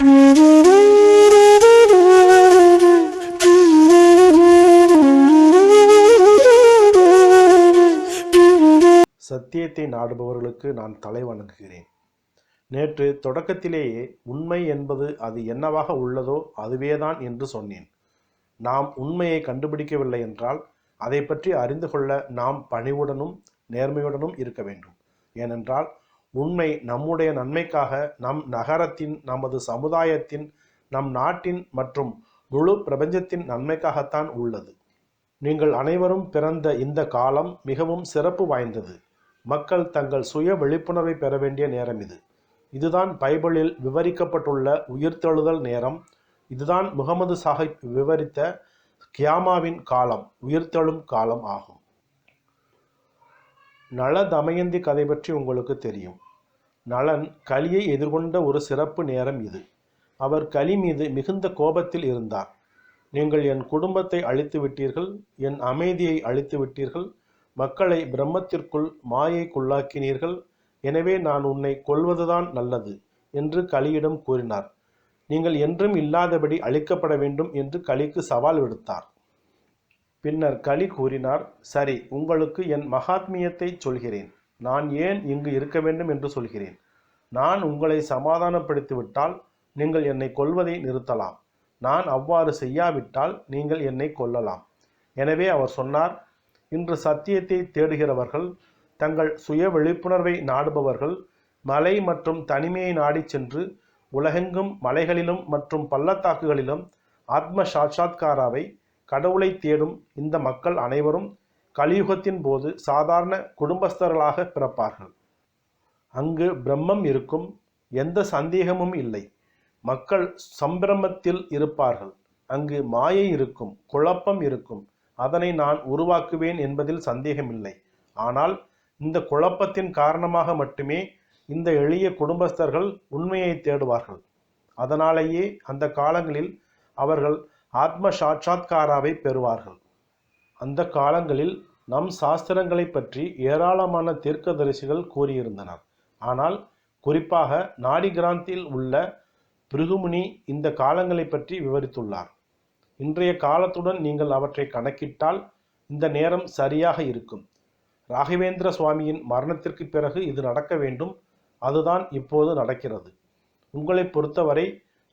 சத்தியத்தை நாடுபவர்களுக்கு நான் தலை வணங்குகிறேன். நேற்று தொடக்கத்திலேயே உண்மை என்பது அது என்னவாக உள்ளதோ அதுவேதான் என்று சொன்னேன். நாம் உண்மையை கண்டுபிடிக்கவில்லை என்றால் அதை பற்றி அறிந்து கொள்ள நாம் பணிவுடனும் நேர்மையுடனும் இருக்க வேண்டும். ஏனென்றால் உண்மை நம்முடைய நன்மைக்காக நம் நகரத்தின் நமது சமுதாயத்தின் நம் நாட்டின் மற்றும் முழு பிரபஞ்சத்தின் நன்மைக்காகத்தான் உள்ளது. நீங்கள் அனைவரும் பிறந்த இந்த காலம் மிகவும் சிறப்பு வாய்ந்தது. மக்கள் தங்கள் சுய விழிப்புணர்வை பெற வேண்டிய நேரம் இது. இதுதான் பைபிளில் விவரிக்கப்பட்டுள்ள உயிர்த்தெழுதல் நேரம். இதுதான் முகமது சாஹிப் விவரித்த கியாமாவின் காலம் உயிர்த்தெழும் காலம் ஆகும். நள தமயந்தி கதை பற்றி உங்களுக்கு தெரியும். நளன் கலியை எதிர்கொண்ட ஒரு சிறப்பு நேரம் இது. அவர் கலி மீது மிகுந்த கோபத்தில் இருந்தார். நீங்கள் என் குடும்பத்தை அழித்து விட்டீர்கள் என் அமைதியை அழித்து விட்டீர்கள் மக்களை பிரம்மத்திற்குள் மாயைக்குள்ளாக்கினீர்கள் எனவே நான் உன்னை கொல்வதுதான் நல்லது என்று கலியிடம் கூறினார். நீங்கள் என்றும் இல்லாதபடி அழிக்கப்பட வேண்டும் என்று கலிக்கு சவால் விடுத்தார். பின்னர் கலி கூறினார் சரி உங்களுக்கு என் மகாத்மியத்தை சொல்கிறேன். நான் ஏன் இங்கு இருக்க வேண்டும் என்று சொல்கிறேன். நான் உங்களை சமாதானப்படுத்திவிட்டால் நீங்கள் என்னை கொல்வதை நிறுத்தலாம். நான் அவ்வாறு செய்யாவிட்டால் நீங்கள் என்னை கொல்லலாம். எனவே அவர் சொன்னார் இன்று சத்தியத்தை தேடுகிறவர்கள் தங்கள் சுய விழிப்புணர்வை நாடுபவர்கள் மலை மற்றும் தனிமையை நாடிச் சென்று உலகெங்கும் மலைகளிலும் மற்றும் பள்ளத்தாக்குகளிலும் ஆத்ம சாட்சாத்காராவை கடவுளை தேடும் இந்த மக்கள் அனைவரும் கலியுகத்தின் போது சாதாரண குடும்பஸ்தர்களாக பிறப்பார்கள். அங்கு பிரம்மம் இருக்கும் எந்த சந்தேகமும் இல்லை. மக்கள் சம்பிரமத்தில் இருப்பார்கள். அங்கு மாயை இருக்கும் குழப்பம் இருக்கும். அதனை நான் உருவாக்குவேன் என்பதில் சந்தேகமில்லை. ஆனால் இந்த குழப்பத்தின் காரணமாக மட்டுமே இந்த எளிய குடும்பஸ்தர்கள் உண்மையை தேடுவார்கள். அதனாலேயே அந்த காலங்களில் அவர்கள் ஆத்ம சாட்சாத்காராவை பெறுவார்கள். அந்த காலங்களில் நம் சாஸ்திரங்களை பற்றி ஏராளமான தீர்க்கதரிசிகள் கூறியிருந்தனர். ஆனால் குறிப்பாக நாடிகிராந்தில் உள்ள பிருகுமுனி இந்த காலங்களை பற்றி விவரித்துள்ளார். இன்றைய காலத்துடன் நீங்கள் அவற்றை கணக்கிட்டால் இந்த நேரம் சரியாக இருக்கும். ராகவேந்திர சுவாமியின் மரணத்திற்கு பிறகு இது நடக்க வேண்டும். அதுதான் இப்போது நடக்கிறது. உங்களை பொறுத்தவரை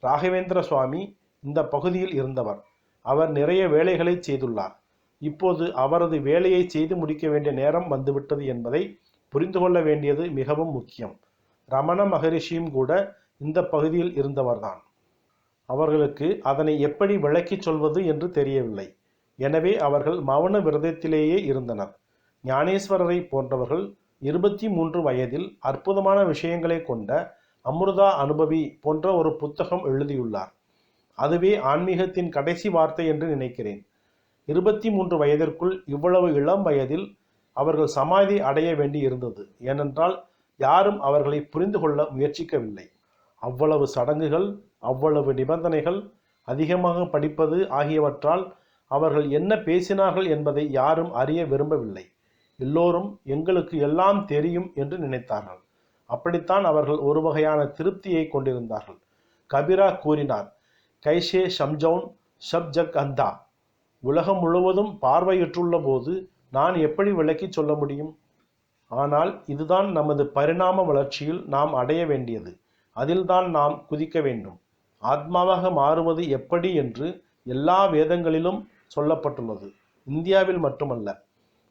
ராகவேந்திர சுவாமி இந்த பகுதியில் இருந்தவர். அவர் நிறைய வேலைகளை செய்துள்ளார். இப்போது அவரது வேலையை செய்து முடிக்க வேண்டிய நேரம் வந்துவிட்டது என்பதை புரிந்து கொள்ள வேண்டியது மிகவும் முக்கியம். ரமண மகரிஷியும் கூட இந்த பகுதியில் இருந்தவர்தான். அவர்களுக்கு அதனை எப்படி விளக்கிச் சொல்வது என்று தெரியவில்லை. எனவே அவர்கள் மௌன விரதத்திலேயே இருந்தனர். ஞானேஸ்வரரை போன்றவர்கள் இருபத்தி மூன்று வயதில் அற்புதமான விஷயங்களை கொண்ட அமிர்தா அனுபவி போன்ற ஒரு புத்தகம் எழுதியுள்ளார். அதுவே ஆன்மீகத்தின் கடைசி வார்த்தை என்று நினைக்கிறேன். இருபத்தி மூன்று வயதிற்குள் இவ்வளவு இளம் வயதில் அவர்கள் சமாதி அடைய வேண்டி இருந்தது. ஏனென்றால் யாரும் அவர்களை புரிந்து கொள்ள முயற்சிக்கவில்லை. அவ்வளவு சடங்குகள் அவ்வளவு நிபந்தனைகள் அதிகமாக படிப்பது ஆகியவற்றால் அவர்கள் என்ன பேசினார்கள் என்பதை யாரும் அறிய விரும்பவில்லை. எல்லோரும் எங்களுக்கு எல்லாம் தெரியும் என்று நினைத்தார்கள். அப்படித்தான் அவர்கள் ஒரு வகையான திருப்தியை கொண்டிருந்தார்கள். கபிரா கூறினார் கைஷே ஷம்ஜவுன் ஷப்ஜக் அந்தா. உலகம் முழுவதும் பார்வையிட்டுள்ள போது நான் எப்படி விளக்கி சொல்ல முடியும்? ஆனால் இதுதான் நமது பரிணாம வளர்ச்சியில் நாம் அடைய வேண்டியது. அதில்தான் நாம் குதிக்க வேண்டும். ஆத்மாவாக மாறுவது எப்படி என்று எல்லா வேதங்களிலும் சொல்லப்பட்டுள்ளது. இந்தியாவில் மட்டுமல்ல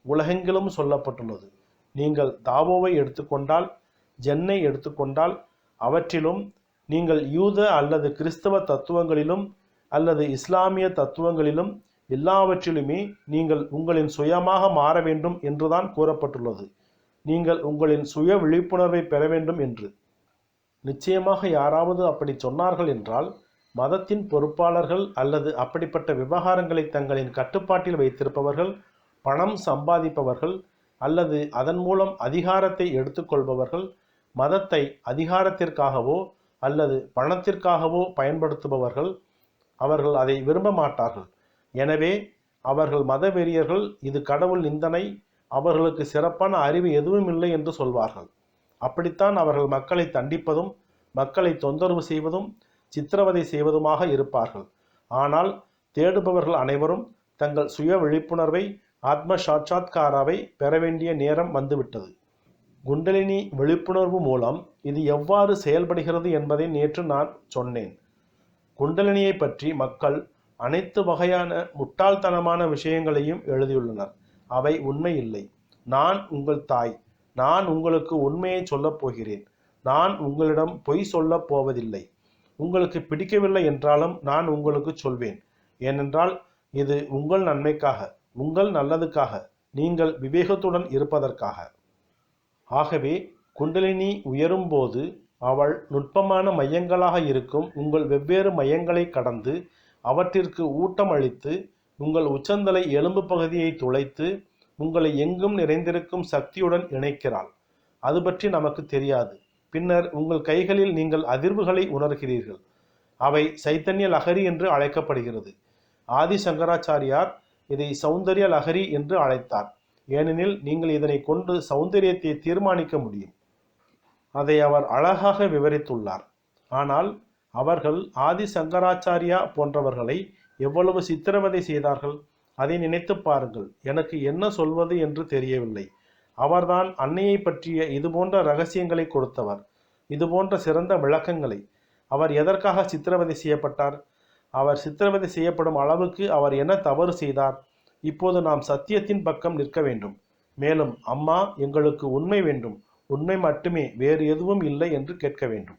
உலகெங்கிலும் சொல்லப்பட்டுள்ளது. நீங்கள் தாவோவை எடுத்துக்கொண்டால் ஜென்னை எடுத்துக்கொண்டால் அவற்றிலும் நீங்கள் யூத அல்லது கிறிஸ்தவ தத்துவங்களிலும் அல்லது இஸ்லாமிய தத்துவங்களிலும் எல்லாவற்றிலுமே நீங்கள் உங்களின் சுயமாக மாற வேண்டும் என்றுதான் கூறப்பட்டுள்ளது. நீங்கள் உங்களின் சுய விழிப்புணர்வை பெற வேண்டும் என்று. நிச்சயமாக யாராவது அப்படி சொன்னார்கள் என்றால் மதத்தின் பொறுப்பாளர்கள் அல்லது அப்படிப்பட்ட விவகாரங்களை தங்களின் கட்டுப்பாட்டில் வைத்திருப்பவர்கள் பணம் சம்பாதிப்பவர்கள் அல்லது அதன் மூலம் அதிகாரத்தை எடுத்துக்கொள்பவர்கள் மதத்தை அதிகாரத்திற்காகவோ அல்லது பணத்திற்காகவோ பயன்படுத்துபவர்கள் அவர்கள் அதை விரும்ப மாட்டார்கள். எனவே அவர்கள் மதவெறியர்கள் இது கடவுள் நிந்தனை அவர்களுக்கு சிறப்பான அறிவு எதுவும் இல்லை என்று சொல்வார்கள். அப்படித்தான் அவர்கள் மக்களை தண்டிப்பதும் மக்களை தொந்தரவு செய்வதும் சித்திரவதை செய்வதுமாக இருப்பார்கள். ஆனால் தேடுபவர்கள் அனைவரும் தங்கள் சுய விழிப்புணர்வை ஆத்ம சாட்சாத்காராவை பெற வேண்டிய நேரம் வந்துவிட்டது. குண்டலினி விழிப்புணர்வு மூலம் இது எவ்வாறு செயல்படுகிறது என்பதை நேற்று நான் சொன்னேன். குண்டலினியை பற்றி மக்கள் அனைத்து வகையான முட்டாள்தனமான விஷயங்களையும் எழுதியுள்ளனர். அவை உண்மை இல்லை. நான் உங்கள் தாய். நான் உங்களுக்கு உண்மையை சொல்லப் போகிறேன். நான் உங்களிடம் பொய் சொல்லப் போவதில்லை. உங்களுக்கு பிடிக்கவில்லை என்றாலும் நான் உங்களுக்கு சொல்வேன். ஏனென்றால் இது உங்கள் நன்மைக்காக உங்கள் நல்லதுக்காக நீங்கள் விவேகத்துடன் இருப்பதற்காக. ஆகவே குண்டலினி உயரும்போது அவள் நுட்பமான மையங்களாக இருக்கும் உங்கள் வெவ்வேறு மையங்களை கடந்து அவற்றிற்கு ஊட்டம் அளித்து உங்கள் உச்சந்தலை எலும்பு பகுதியை துளைத்து உங்களை எங்கும் நிறைந்திருக்கும் சக்தியுடன் இணைக்கிறாள். அது பற்றி நமக்கு தெரியாது. பின்னர் உங்கள் கைகளில் நீங்கள் அதிர்வுகளை உணர்கிறீர்கள். அவை சைத்தன்ய லகரி என்று அழைக்கப்படுகிறது. ஆதி சங்கராச்சாரியார் இதை சௌந்தர்ய லகரி என்று அழைத்தார். ஏனெனில் நீங்கள் இதனை கொண்டு சௌந்தரியத்தை தீர்மானிக்க முடியும். அதை அவர் அழகாக விவரித்துள்ளார். ஆனால் அவர்கள் ஆதி சங்கராச்சாரியா போன்றவர்களை எவ்வளவு சித்திரவதை செய்தார்கள்? அதை நினைத்து பாருங்கள். எனக்கு என்ன சொல்வது என்று தெரியவில்லை. அவர்தான் அன்னையை பற்றிய இதுபோன்ற ரகசியங்களை கொடுத்தவர். இதுபோன்ற சிறந்த விளக்கங்களை. அவர் எதற்காக சித்திரவதை செய்யப்பட்டார்? அவர் சித்திரவதை செய்யப்படும் அளவுக்கு அவர் என்ன தவறு செய்தார்? இப்போது நாம் சத்தியத்தின் பக்கம் நிற்க வேண்டும். மேலும் அம்மா எங்களுக்கு உண்மை வேண்டும். உண்மை மட்டுமே வேறு எதுவும் இல்லை என்று கேட்க வேண்டும்.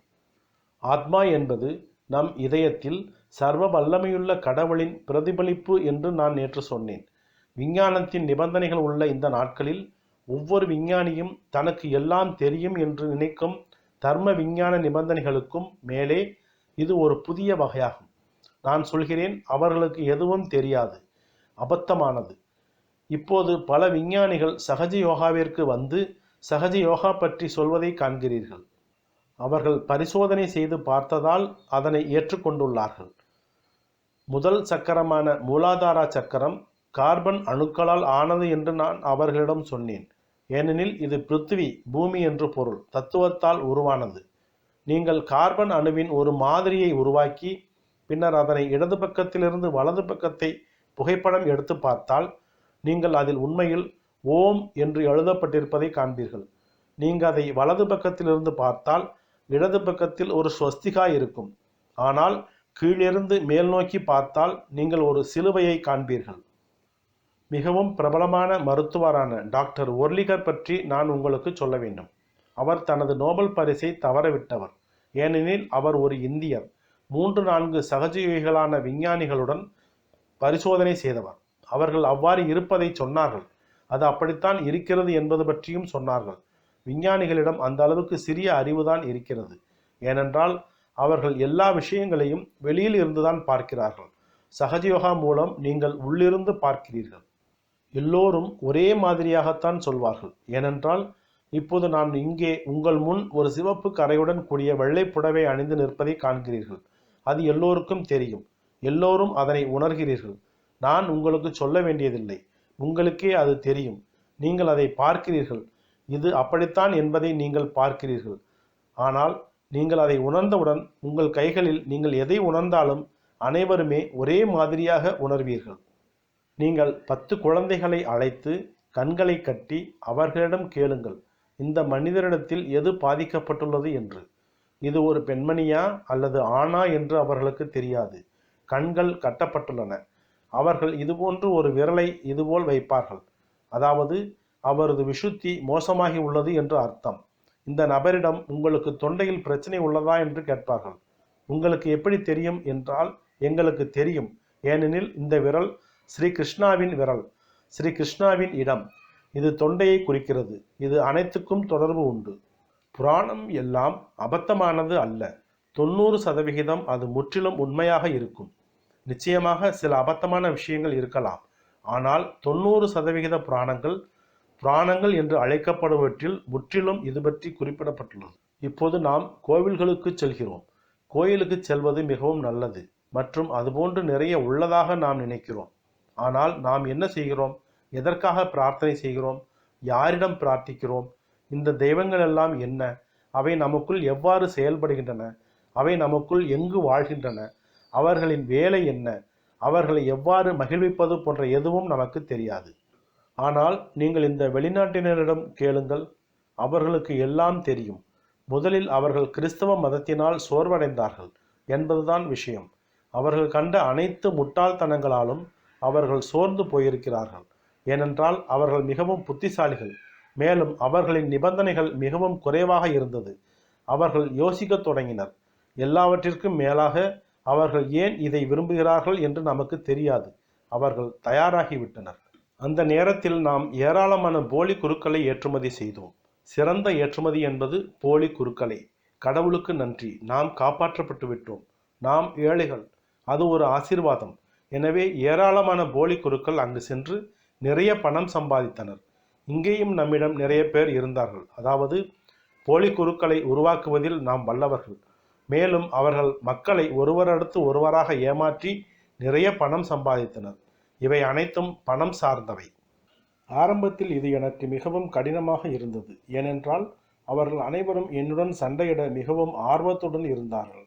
ஆத்மா என்பது நம் இதயத்தில் சர்வ வல்லமையுள்ள கடவுளின் பிரதிபலிப்பு என்று நான் நேற்று சொன்னேன். விஞ்ஞானத்தின் நிபந்தனைகள் உள்ள இந்த நாட்களில் ஒவ்வொரு விஞ்ஞானியும் தனக்கு எல்லாம் தெரியும் என்று நினைக்கும் தர்ம விஞ்ஞான நிபந்தனைகளுக்கும் மேலே இது ஒரு புதிய வகையாகும். நான் சொல்கிறேன் அவர்களுக்கு எதுவும் தெரியாது. அபத்தமானது. இப்போது பல விஞ்ஞானிகள் சகஜ யோகாவிற்கு வந்து சகஜ யோகா பற்றி சொல்வதை காண்கிறீர்கள். அவர்கள் பரிசோதனை செய்து பார்த்ததால் அதனை ஏற்றுக்கொண்டுள்ளார்கள். முதல் சக்கரமான மூலாதார சக்கரம் கார்பன் அணுக்களால் ஆனது என்று நான் அவர்களிடம் சொன்னேன். ஏனெனில் இது பிருத்திவி பூமி என்று பொருள் தத்துவத்தால் உருவானது. நீங்கள் கார்பன் அணுவின் ஒரு மாதிரியை உருவாக்கி பின்னர் அதனை இடது பக்கத்திலிருந்து வலது பக்கத்தை புகைப்படம் எடுத்து பார்த்தால் நீங்கள் அதில் உண்மையில் ஓம் என்று எழுதப்பட்டிருப்பதை காண்பீர்கள். நீங்கள் அதை வலது பக்கத்திலிருந்து பார்த்தால் இடது பக்கத்தில் ஒரு ஸ்வஸ்திகா இருக்கும். ஆனால் கீழிருந்து மேல் நோக்கி பார்த்தால் நீங்கள் ஒரு சிலுவையை காண்பீர்கள். மிகவும் பிரபலமான மருத்துவரான டாக்டர் ஒர்லிகர் பற்றி நான் உங்களுக்கு சொல்ல வேண்டும். அவர் தனது நோபல் பரிசை தவறவிட்டவர். ஏனெனில் அவர் ஒரு இந்தியர். மூன்று நான்கு சகஜயோகிகளான விஞ்ஞானிகளுடன் பரிசோதனை செய்தவர். அவர்கள் அவ்வாறு இருப்பதை சொன்னார்கள். அது அப்படித்தான் இருக்கிறது என்பது பற்றியும் சொன்னார்கள். விஞ்ஞானிகளிடம் அந்த அளவுக்கு சிறிய அறிவுதான் இருக்கிறது. ஏனென்றால் அவர்கள் எல்லா விஷயங்களையும் வெளியில் இருந்துதான் பார்க்கிறார்கள். சகஜயோகா மூலம் நீங்கள் உள்ளிருந்து பார்க்கிறீர்கள். எல்லோரும் ஒரே மாதிரியாகத்தான் சொல்வார்கள். ஏனென்றால் இப்போது நான் இங்கே உங்கள் முன் ஒரு சிவப்பு கரையுடன் கூடிய வெள்ளை புடவை அணிந்து நிற்பதை காண்கிறீர்கள். அது எல்லோருக்கும் தெரியும். எல்லோரும் அதனை உணர்கிறீர்கள். நான் உங்களுக்கு சொல்ல வேண்டியதில்லை. உங்களுக்கே அது தெரியும். நீங்கள் அதை பார்க்கிறீர்கள். இது அப்படித்தான் என்பதை நீங்கள் பார்க்கிறீர்கள். ஆனால் நீங்கள் அதை உணர்ந்தவுடன் உங்கள் கைகளில் நீங்கள் எதை உணர்ந்தாலும் அனைவருமே ஒரே மாதிரியாக உணர்வீர்கள். நீங்கள் பத்து குழந்தைகளை அழைத்து கண்களை கட்டி அவர்களிடம் கேளுங்கள். இந்த மனிதரிடத்தில் எது பாதிக்கப்பட்டுள்ளது என்று. இது ஒரு பெண்மணியா அல்லது ஆணா என்று அவர்களுக்கு தெரியாது. கண்கள் கட்டப்பட்டுள்ளன. அவர்கள் இதுபோன்று ஒரு விரலை இதுபோல் வைப்பார்கள். அதாவது அவரது விஷுத்தி மோசமாகி உள்ளது என்று அர்த்தம். இந்த நபரிடம் உங்களுக்கு தொண்டையில் பிரச்சனை உள்ளதா? என்று கேட்பார்கள். உங்களுக்கு எப்படி தெரியும்? என்றால் எங்களுக்கு தெரியும். ஏனெனில் இந்த விரல் ஸ்ரீ கிருஷ்ணாவின் விரல். ஸ்ரீ கிருஷ்ணாவின் இடம். இது தொண்டையை குறிக்கிறது. இது அனைத்துக்கும் தொடர்பு உண்டு. புராணம் எல்லாம் அபத்தமானது அல்ல. தொண்ணூறு சதவிகிதம் அது முற்றிலும் உண்மையாக இருக்கும். நிச்சயமாக சில அபத்தமான விஷயங்கள் இருக்கலாம். ஆனால் தொண்ணூறு சதவிகித புராணங்கள் புராணங்கள் என்று அழைக்கப்படுவற்றில் முற்றிலும் இது பற்றி குறிப்பிடப்பட்டுள்ளது. இப்போது நாம் கோவில்களுக்கு செல்கிறோம். கோயிலுக்கு செல்வது மிகவும் நல்லது மற்றும் அதுபோன்று நிறைய உள்ளதாக நாம் நினைக்கிறோம். ஆனால் நாம் என்ன செய்கிறோம்? எதற்காக பிரார்த்தனை செய்கிறோம்? யாரிடம் பிரார்த்திக்கிறோம்? இந்த தெய்வங்கள் எல்லாம் என்ன? அவை நமக்குள் எவ்வாறு செயல்படுகின்றன? அவை நமக்குள் எங்கு வாழ்கின்றன? அவர்களின் வேலை என்ன? அவர்களை எவ்வாறு மகிழ்விப்பது போன்ற எதுவும் நமக்கு தெரியாது. ஆனால் நீங்கள் இந்த வெளிநாட்டினரிடம் கேளுங்கள் அவர்களுக்கு எல்லாம் தெரியும். முதலில் அவர்கள் கிறிஸ்தவ மதத்தினால் சோர்வடைந்தார்கள் என்பதுதான் விஷயம். அவர்கள் கண்ட அனைத்து முட்டாள்தனங்களாலும் அவர்கள் சோர்ந்து போயிருக்கிறார்கள். ஏனென்றால் அவர்கள் மிகவும் புத்திசாலிகள் மேலும் அவர்களின் நிபந்தனைகள் மிகவும் குறைவாக இருந்தது. அவர்கள் யோசிக்கத் தொடங்கினர். எல்லாவற்றிற்கும் மேலாக அவர்கள் ஏன் இதை விரும்புகிறார்கள் என்று நமக்கு தெரியாது. அவர்கள் தயாராகிவிட்டனர். அந்த நேரத்தில் நாம் ஏராளமான போலி குருக்களை ஏற்றுமதி செய்தோம். சிறந்த ஏற்றுமதி என்பது போலி குருக்களை. கடவுளுக்கு நன்றி. நாம் காப்பாற்றப்பட்டு விட்டோம். நாம் ஏழைகள். அது ஒரு ஆசீர்வாதம். எனவே ஏராளமான போலி குருக்கள் அங்கு சென்று நிறைய பணம் சம்பாதித்தனர். இங்கேயும் நம்மிடம் நிறைய பேர் இருந்தார்கள். அதாவது போலி குருக்களை உருவாக்குவதில் நாம் வல்லவர்கள். மேலும் அவர்கள் மக்களை ஒருவரடுத்து ஒருவராக ஏமாற்றி நிறைய பணம் சம்பாதித்தனர். இவை அனைத்தும் பணம் சார்ந்தவை. ஆரம்பத்தில் இது எனக்கு மிகவும் கடினமாக இருந்தது. ஏனென்றால் அவர்கள் அனைவரும் என்னுடன் சண்டையிட மிகவும் ஆர்வத்துடன் இருந்தார்கள்.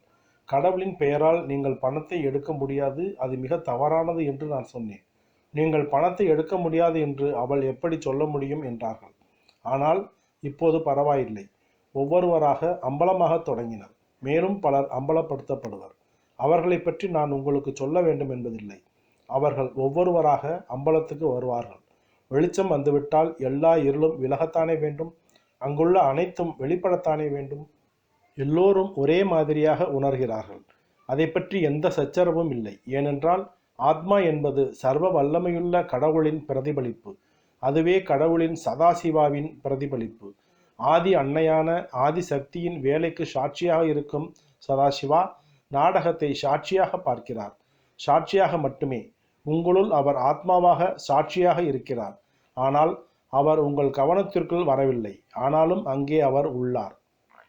கடவுளின் பெயரால் நீங்கள் பணத்தை எடுக்க முடியாது அது மிக தவறானது என்று நான் சொன்னேன். நீங்கள் பணத்தை எடுக்க முடியாது என்று அவள் எப்படி சொல்ல முடியும் என்றார்கள். ஆனால் இப்போது பரவாயில்லை. ஒவ்வொருவராக அம்பலமாக தொடங்கினர். மேலும் பலர் அம்பலப்படுத்தப்படுவர். அவர்களை பற்றி நான் உங்களுக்கு சொல்ல வேண்டும் என்பதில்லை. அவர்கள் ஒவ்வொருவராக அம்பலத்துக்கு வருவார்கள். வெளிச்சம் வந்துவிட்டால் எல்லா இருளும் விலகத்தானே வேண்டும்? அங்குள்ள அனைத்தும் வெளிப்படத்தானே வேண்டும்? எல்லோரும் ஒரே மாதிரியாக உணர்கிறார்கள். அதை பற்றி எந்த சச்சரவும் இல்லை. ஏனென்றால் ஆத்மா என்பது சர்வ வல்லமையுள்ள கடவுளின் பிரதிபலிப்பு. அதுவே கடவுளின் சதாசிவாவின் பிரதிபலிப்பு. ஆதி அன்னையான ஆதி சக்தியின் வேலைக்கு சாட்சியாக இருக்கும் சதாசிவா நாடகத்தை சாட்சியாக பார்க்கிறார். சாட்சியாக மட்டுமே. உங்களுள் அவர் ஆத்மாவாக சாட்சியாக இருக்கிறார். ஆனால் அவர் உங்கள் கவனத்திற்குள் வரவில்லை. ஆனாலும் அங்கே அவர் உள்ளார்.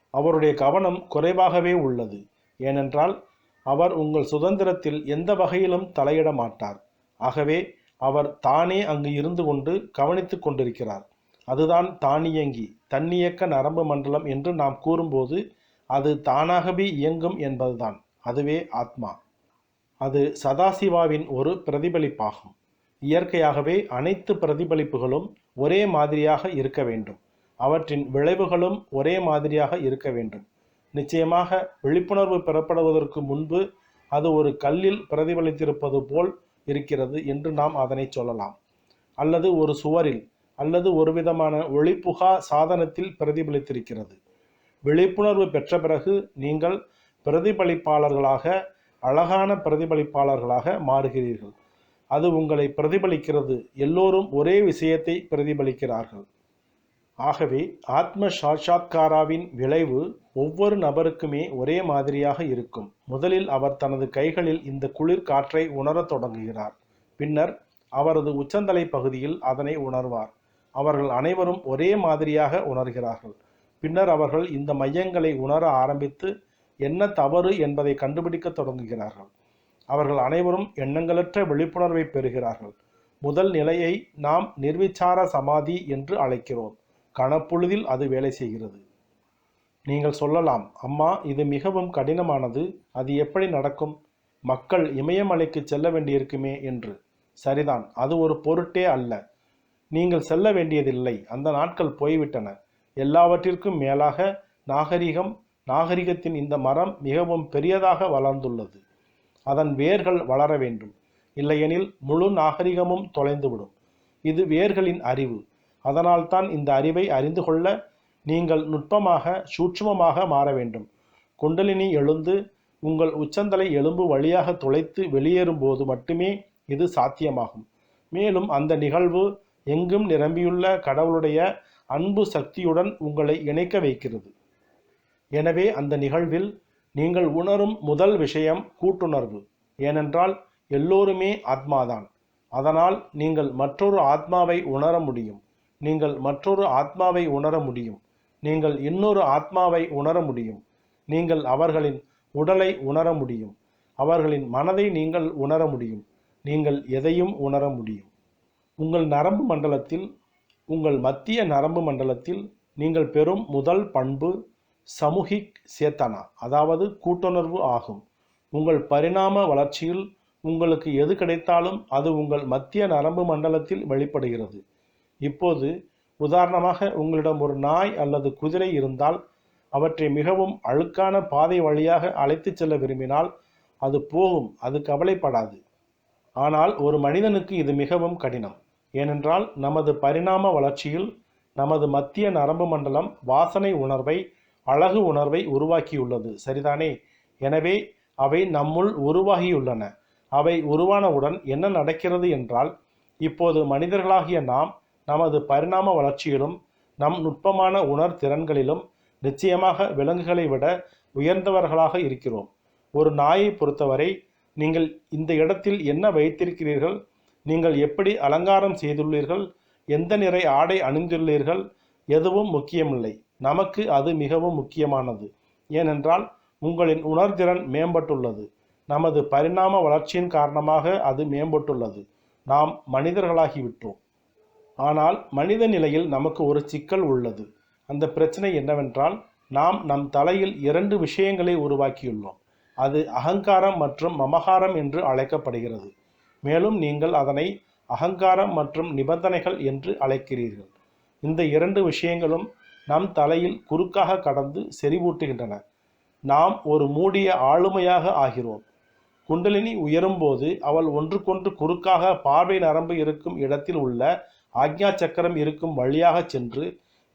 அவருடைய கவனம் குறைவாகவே உள்ளது. ஏனென்றால் அவர் உங்கள் சுதந்திரத்தில் எந்த வகையிலும் தலையிட மாட்டார். ஆகவே அவர் தானே அங்கு இருந்து கொண்டு கவனித்து கொண்டிருக்கிறார். அதுதான் தானியங்கி. தன்னியக்க நரம்பு மண்டலம் என்று நாம் கூறும்போது அது தானாகவே இயங்கும் என்பதுதான். அதுவே ஆத்மா. அது சதாசிவாவின் ஒரு பிரதிபலிப்பாகும். இயற்கையாகவே அனைத்து பிரதிபலிப்புகளும் ஒரே மாதிரியாக இருக்க வேண்டும். அவற்றின் விளைவுகளும் ஒரே மாதிரியாக இருக்க வேண்டும். நிச்சயமாக விழிப்புணர்வு பெறப்படுவதற்கு முன்பு அது ஒரு கல்லில் பிரதிபலித்திருப்பது போல் இருக்கிறது என்று நாம் அதனை சொல்லலாம். அல்லது ஒரு சுவரில் அல்லது ஒரு விதமான ஒளிப்புகா சாதனத்தில் பிரதிபலித்திருக்கிறது. விழிப்புணர்வு பெற்ற பிறகு நீங்கள் பிரதிபலிப்பாளர்களாக அழகான பிரதிபலிப்பாளர்களாக மாறுகிறீர்கள். அது உங்களை பிரதிபலிக்கிறது. எல்லோரும் ஒரே விஷயத்தை பிரதிபலிக்கிறார்கள். ஆகவே ஆத்ம சாட்சாத்காராவின் விளைவு ஒவ்வொரு நபருக்குமே ஒரே மாதிரியாக இருக்கும். முதலில் அவர் தனது கைகளில் இந்த குளிர் காற்றை உணரத் தொடங்குகிறார். பின்னர் அவரது உச்சந்தலை பகுதியில் அதனை உணர்வார். அவர்கள் அனைவரும் ஒரே மாதிரியாக உணர்கிறார்கள். பின்னர் அவர்கள் இந்த மையங்களை உணர ஆரம்பித்து என்ன தவறு என்பதை கண்டுபிடிக்க தொடங்குகிறார்கள். அவர்கள் அனைவரும் எண்ணங்களற்ற விழிப்புணர்வை பெறுகிறார்கள். முதல் நிலையை நாம் நிர்விச்சார சமாதி என்று அழைக்கிறோம். கணப்பொழுதில் அது வேலை செய்கிறது. நீங்கள் சொல்லலாம் அம்மா இது மிகவும் கடினமானது. அது எப்படி நடக்கும்? மக்கள் இமயமலைக்கு செல்ல வேண்டியிருக்குமே என்று. சரிதான் அது ஒரு பொருட்டே அல்ல. நீங்கள் செல்ல வேண்டியதில்லை. அந்த நாட்கள் போய்விட்டன. எல்லாவற்றிற்கும் மேலாக நாகரிகம் நாகரிகத்தின் இந்த மரம் மிகவும் பெரியதாக வளர்ந்துள்ளது. அதன் வேர்கள் வளர வேண்டும். இல்லையெனில் முழு நாகரிகமும் தொலைந்துவிடும். இது வேர்களின் அறிவு. அதனால்தான் இந்த அறிவை அறிந்து கொள்ள நீங்கள் நுட்பமாக சூட்சுமமாக மாற வேண்டும். குண்டலினி எழுந்து உங்கள் உச்சந்தலை எலும்பு வழியாக துளைத்து வெளியேறும் போது மட்டுமே இது சாத்தியமாகும். மேலும் அந்த நிகழ்வு எங்கும் நிரம்பியுள்ள கடவுளுடைய அன்பு சக்தியுடன் உங்களை இணைக்க வைக்கிறது. எனவே அந்த நிகழ்வில் நீங்கள் உணரும் முதல் விஷயம் கூட்டுணர்வு. ஏனென்றால் எல்லோருமே ஆத்மாதான். அதனால் நீங்கள் மற்றொரு ஆத்மாவை உணர முடியும். நீங்கள் மற்றொரு ஆத்மாவை உணர முடியும். நீங்கள் இன்னொரு ஆத்மாவை உணர முடியும். நீங்கள் அவர்களின் உடலை உணர முடியும். அவர்களின் மனதை நீங்கள் உணர முடியும். நீங்கள் எதையும் உணர முடியும். உங்கள் நரம்பு மண்டலத்தில் உங்கள் மத்திய நரம்பு மண்டலத்தில் நீங்கள் பெறும் முதல் பண்பு சமூகிக் சேத்தனா அதாவது கூட்டுணர்வு ஆகும். உங்கள் பரிணாம வளர்ச்சியில் உங்களுக்கு எது கிடைத்தாலும் அது உங்கள் மத்திய நரம்பு மண்டலத்தில் வெளிப்படுகிறது. இப்போது உதாரணமாக உங்களிடம் ஒரு நாய் அல்லது குதிரை இருந்தால் அவற்றை மிகவும் அழுக்கான பாதை வழியாக அழைத்துச் செல்ல விரும்பினால் அது போகும் அது கவலைப்படாது. ஆனால் ஒரு மனிதனுக்கு இது மிகவும் கடினம். ஏனென்றால் நமது பரிணாம வளர்ச்சியில் நமது மத்திய நரம்பு மண்டலம் வாசனை உணர்வை அழகு உணர்வை உருவாக்கியுள்ளது. சரிதானே? எனவே அவை நம்முள் உருவாகியுள்ளன. அவை உருவானவுடன் என்ன நடக்கிறது என்றால் இப்போது மனிதர்களாகிய நாம் நமது பரிணாம வளர்ச்சியிலும் நம் நுட்பமான உணர் திறன்களிலும் நிச்சயமாக விலங்குகளை விட உயர்ந்தவர்களாக இருக்கிறோம். ஒரு நாயை பொறுத்தவரை நீங்கள் இந்த இடத்தில் என்ன வைத்திருக்கிறீர்கள்? நீங்கள் எப்படி அலங்காரம் செய்துள்ளீர்கள்? எந்த நிறை ஆடை அணிந்துள்ளீர்கள்? எதுவும் முக்கியமில்லை. நமக்கு அது மிகவும் முக்கியமானது. ஏனென்றால் உங்களின் உணர்திறன் மேம்பட்டுள்ளது. நமது பரிணாம வளர்ச்சியின் காரணமாக அது மேம்பட்டுள்ளது. நாம் மனிதர்களாகிவிட்டோம். ஆனால் மனித நிலையில் நமக்கு ஒரு சிக்கல் உள்ளது. அந்த பிரச்சனை என்னவென்றால் நாம் நம் தலையில் இரண்டு விஷயங்களை உருவாக்கியுள்ளோம். அது அகங்காரம் மற்றும் மமகாரம் என்று அழைக்கப்படுகிறது. மேலும் நீங்கள் அதனை அகங்காரம் மற்றும் நிபந்தனைகள் என்று அழைக்கிறீர்கள். இந்த இரண்டு விஷயங்களும் நம் தலையில் குறுக்காக கடந்து செறிவூட்டுகின்றன. நாம் ஒரு மூடிய ஆளுமையாக ஆகிறோம். குண்டலினி உயரும்போது அவள் ஒன்றுக்கொன்று குறுக்காக பார்வை நரம்பு இருக்கும் இடத்தில் உள்ள ஆக்ஞா சக்கரம் இருக்கும் வழியாக சென்று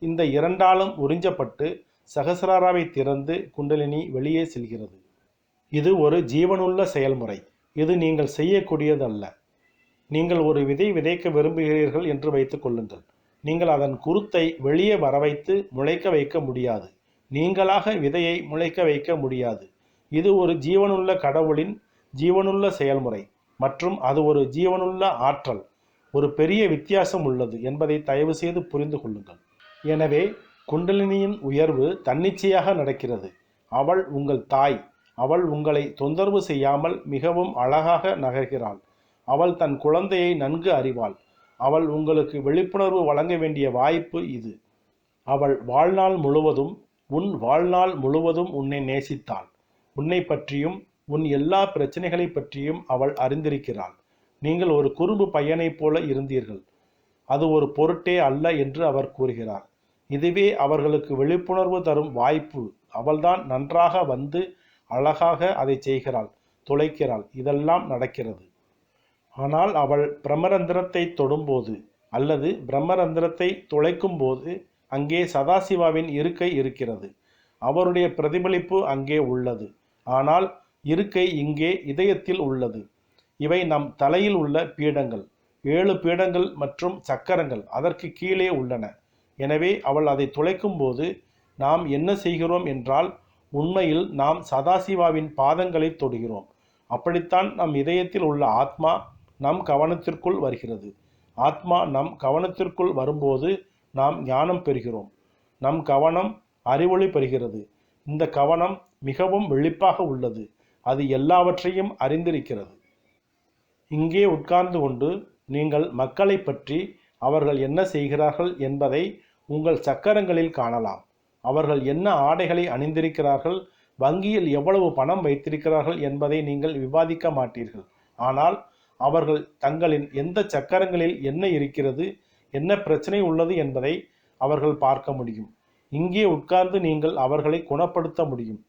இந்த இரண்டாலும் உறிஞ்சப்பட்டு சகசராராவை திறந்து குண்டலினி வெளியே செல்கிறது. இது ஒரு ஜீவனுள்ள செயல்முறை. இது நீங்கள் செய்யக்கூடியதல்ல. நீங்கள் ஒரு விதை விதைக்க விரும்புகிறீர்கள் என்று வைத்துக் கொள்ளுங்கள். நீங்கள் அதன் குருத்தை வெளியே வரவைத்து முளைக்க வைக்க முடியாது. நீங்களாக விதையை முளைக்க வைக்க முடியாது. இது ஒரு ஜீவனுள்ள கடவுளின் ஜீவனுள்ள செயல்முறை. மற்றும் அது ஒரு ஜீவனுள்ள ஆற்றல். ஒரு பெரிய வித்தியாசம் உள்ளது என்பதை தயவு செய்து புரிந்து கொள்ளுங்கள். எனவே குண்டலினியின் உயர்வு தன்னிச்சையாக நடக்கிறது. அவள் உங்கள் தாய். அவள் உங்களை தொந்தரவு செய்யாமல் மிகவும் அழகாக நகர்கிறாள். அவள் தன் குழந்தையை நன்கு அறிவாள். அவள் உங்களுக்கு விழிப்புணர்வு வழங்க வேண்டிய வாய்ப்பு இது. அவள் வாழ்நாள் முழுவதும் உன் வாழ்நாள் முழுவதும் உன்னை நேசித்தாள். உன்னை பற்றியும் உன் எல்லா பிரச்சனைகளை பற்றியும் அவள் அறிந்திருக்கிறாள். நீங்கள் ஒரு குறும்பு பையனைப் போல இருந்தீர்கள். அது ஒரு பொருட்டே அல்ல என்று அவர் கூறுகிறார். இதுவே அவர்களுக்கு விழிப்புணர்வு தரும் வாய்ப்பு. அவள்தான் நன்றாக வந்து அழகாக அதை செய்கிறாள் துளைக்கிறாள். இதெல்லாம் நடக்கிறது. ஆனால் அவள் பிரம்மரந்திரத்தை தொடும்போது அல்லது பிரம்மரந்திரத்தை துளைக்கும் போது அங்கே சதாசிவாவின் இருக்கை இருக்கிறது. அவருடைய பிரதிபலிப்பு அங்கே உள்ளது. ஆனால் இருக்கை இங்கே இதயத்தில் உள்ளது. இவை நம் தலையில் உள்ள பீடங்கள். ஏழு பீடங்கள் மற்றும் சக்கரங்கள் அதற்கு கீழே உள்ளன. எனவே அவள் அதை துளைக்கும் போது நாம் என்ன செய்கிறோம் என்றால் உண்மையில் நாம் சதாசிவாவின் பாதங்களை தொடுகிறோம். அப்படித்தான் நம் இதயத்தில் உள்ள ஆத்மா நம் கவனத்திற்குள் வருகிறது. ஆத்மா நம் கவனத்திற்குள் வரும்போது நாம் ஞானம் பெறுகிறோம். நம் கவனம் அறிவொளி பெறுகிறது. இந்த கவனம் மிகவும் வெளிப்பாக உள்ளது. அது எல்லாவற்றையும் அறிந்திருக்கிறது. இங்கே உட்கார்ந்து கொண்டு நீங்கள் மக்களை பற்றி அவர்கள் என்ன செய்கிறார்கள் என்பதை உங்கள் சக்கரங்களில் காணலாம். அவர்கள் என்ன ஆடைகளை அணிந்திருக்கிறார்கள்? வங்கியில் எவ்வளவு பணம் வைத்திருக்கிறார்கள் என்பதை நீங்கள் விவாதிக்க மாட்டீர்கள். ஆனால் அவர்கள் தங்களின் எந்த சக்கரங்களில் என்ன இருக்கிறது என்ன பிரச்சனை உள்ளது என்பதை அவர்கள் பார்க்க முடியும். இங்கே உட்கார்ந்து நீங்கள் அவர்களை குணப்படுத்த முடியும்.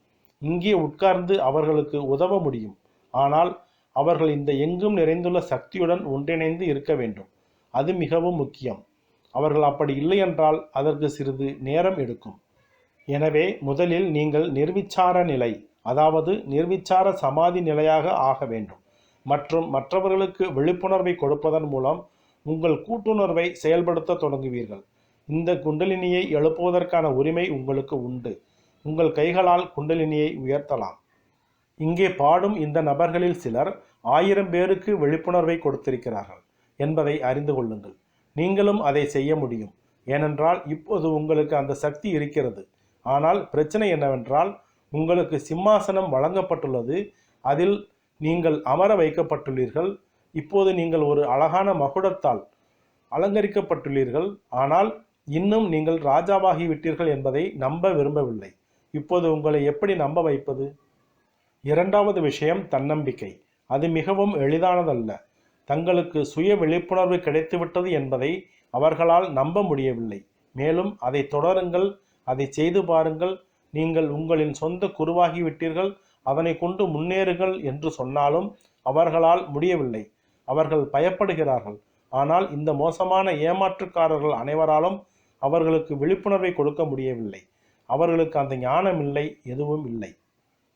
இங்கே உட்கார்ந்து அவர்களுக்கு உதவ முடியும். ஆனால் அவர்கள் இந்த எங்கும் நிறைந்துள்ள சக்தியுடன் ஒன்றிணைந்து இருக்க வேண்டும். அது மிகவும் முக்கியம். அவர்கள் அப்படி இல்லை என்றால் அதற்கு சிறிது நேரம் எடுக்கும். எனவே முதலில் நீங்கள் நிர்விச்சார நிலை அதாவது நிர்விச்சார சமாதி நிலையாக ஆக வேண்டும். மற்றும் மற்றவர்களுக்கு விழிப்புணர்வை கொடுப்பதன் மூலம் உங்கள் கூட்டுணர்வை செயல்படுத்த தொடங்குவீர்கள். இந்த குண்டலினியை எழுப்புவதற்கான உரிமை உங்களுக்கு உண்டு. உங்கள் கைகளால் குண்டலினியை உயர்த்தலாம். இங்கே பாடும் இந்த நபர்களில் சிலர் ஆயிரம் பேருக்கு விழிப்புணர்வை கொடுத்திருக்கிறார்கள் என்பதை அறிந்து கொள்ளுங்கள். நீங்களும் அதை செய்ய முடியும். ஏனென்றால் இப்போது உங்களுக்கு அந்த சக்தி இருக்கிறது. ஆனால் பிரச்சனை என்னவென்றால் உங்களுக்கு சிம்மாசனம் வழங்கப்பட்டுள்ளது. அதில் நீங்கள் அமர வைக்கப்பட்டுள்ளீர்கள். இப்போது நீங்கள் ஒரு அழகான மகுடத்தால் அலங்கரிக்கப்பட்டுள்ளீர்கள். ஆனால் இன்னும் நீங்கள் ராஜாவாகி விட்டீர்கள் என்பதை நம்ப விரும்பவில்லை. இப்போது உங்களை எப்படி நம்ப வைப்பது? இரண்டாவது விஷயம் தன்னம்பிக்கை. அது மிகவும் எளிதானதல்ல. தங்களுக்கு சுய விழிப்புணர்வு கிடைத்துவிட்டது என்பதை அவர்களால் நம்ப முடியவில்லை. மேலும் அதை தொடருங்கள். அதை செய்து பாருங்கள். நீங்கள் உங்களின் சொந்த குருவாகிவிட்டீர்கள் அதனை கொண்டு முன்னேறுங்கள் என்று சொன்னாலும் அவர்களால் முடியவில்லை. அவர்கள் பயப்படுகிறார்கள். ஆனால் இந்த மோசமான ஏமாற்றுக்காரர்கள் அனைவராலும் அவர்களுக்கு விழிப்புணர்வை கொடுக்க முடியவில்லை. அவர்களுக்கு அந்த ஞானம் இல்லை எதுவும் இல்லை.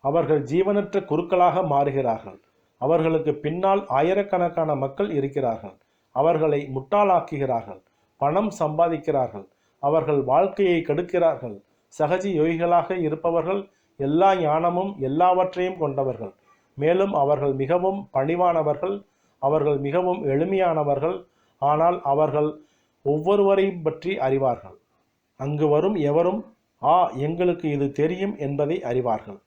அவர்கள் ஜீவனற்ற குருக்களாக மாறுகிறார்கள். அவர்களுக்கு பின்னால் ஆயிரக்கணக்கான மக்கள் இருக்கிறார்கள். அவர்களை முட்டாளாக்குகிறார்கள். பணம் சம்பாதிக்கிறார்கள். அவர்கள் வாழ்க்கையை கெடுக்கிறார்கள். சகஜ யோகிகளாக இருப்பவர்கள் எல்லா ஞானமும் எல்லாவற்றையும் கொண்டவர்கள். மேலும் அவர்கள் மிகவும் பணிவானவர்கள் அவர்கள் மிகவும் எளிமையானவர்கள் ஆனால் அவர்கள் ஒவ்வொருவரையும் பற்றி அறிவார்கள். அங்கு வரும் எவரும் ஆ எங்களுக்கு இது தெரியும் என்பதை அறிவார்கள்.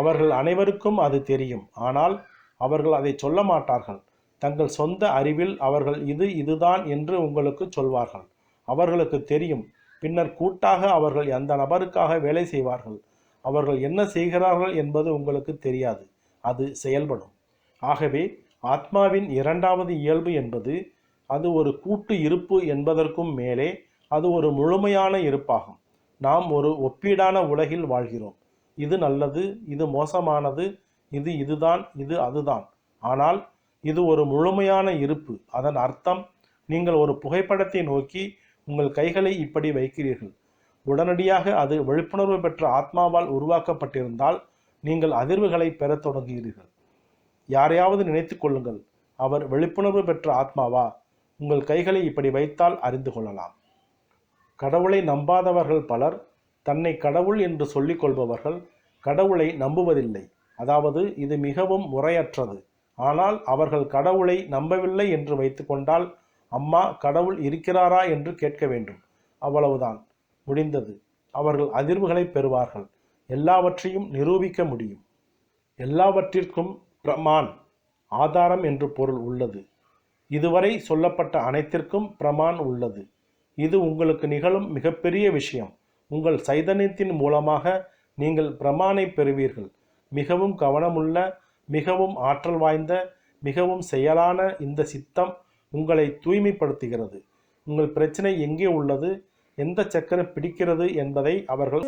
அவர்கள் அனைவருக்கும் அது தெரியும். ஆனால் அவர்கள் அதை சொல்ல மாட்டார்கள். தங்கள் சொந்த அறிவில் அவர்கள் இது இதுதான் என்று உங்களுக்கு சொல்வார்கள். அவர்களுக்கு தெரியும். பின்னர் கூட்டாக அவர்கள் அந்த நபருக்காக வேலை செய்வார்கள்? அவர்கள் என்ன செய்கிறார்கள் என்பது உங்களுக்கு தெரியாது. அது செயல்படும். ஆகவே ஆத்மாவின் இரண்டாவது இயல்பு என்பது அது ஒரு கூட்டு இருப்பு என்பதற்கும் மேலே அது ஒரு முழுமையான இருப்பாகும். நாம் ஒரு ஒப்பீடான உலகில் வாழ்கிறோம். இது நல்லது இது மோசமானது இது இதுதான் இது அதுதான். ஆனால் இது ஒரு முழுமையான இருப்பு. அதன் அர்த்தம் நீங்கள் ஒரு புகைப்படத்தை நோக்கி உங்கள் கைகளை இப்படி வைக்கிறீர்கள். உடனடியாக அது விழிப்புணர்வு பெற்ற ஆத்மாவால் உருவாக்கப்பட்டிருந்தால் நீங்கள் அதிர்வுகளை பெறத் தொடங்குகிறீர்கள். யாரையாவது நினைத்து கொள்ளுங்கள் அவர் விழிப்புணர்வு பெற்ற ஆத்மாவா? உங்கள் கைகளை இப்படி வைத்தால் அறிந்து கொள்ளலாம். கடவுளை நம்பாதவர்கள் பலர் தன்னை கடவுள் என்று சொல்லிக் கொள்பவர்கள் கடவுளை நம்புவதில்லை. அதாவது இது மிகவும் முறையற்றது. ஆனால் அவர்கள் கடவுளை நம்பவில்லை என்று வைத்துக்கொண்டால் அம்மா கடவுள் இருக்கிறாரா என்று கேட்க வேண்டும். அவ்வளவுதான். முடிந்தது. அவர்கள் அதிர்வுகளை பெறுவார்கள். எல்லாவற்றையும் நிரூபிக்க முடியும். எல்லாவற்றிற்கும் பிரமான் ஆதாரம் என்று பொருள் உள்ளது. இதுவரை சொல்லப்பட்ட அனைத்திற்கும் பிரமான் உள்ளது. இது உங்களுக்கு நிகழும் மிகப்பெரிய விஷயம். உங்கள் சைதன்யத்தின் மூலமாக நீங்கள் பிரமானை பெறுவீர்கள். மிகவும் கவனமுள்ள மிகவும் ஆற்றல் வாய்ந்த மிகவும் செயலான இந்த சித்தம் உங்களை தூய்மைப்படுத்துகிறது. உங்கள் பிரச்சனை எங்கே உள்ளது? எந்த சக்கரம் பிடிக்கிறது என்பதை அவர்கள்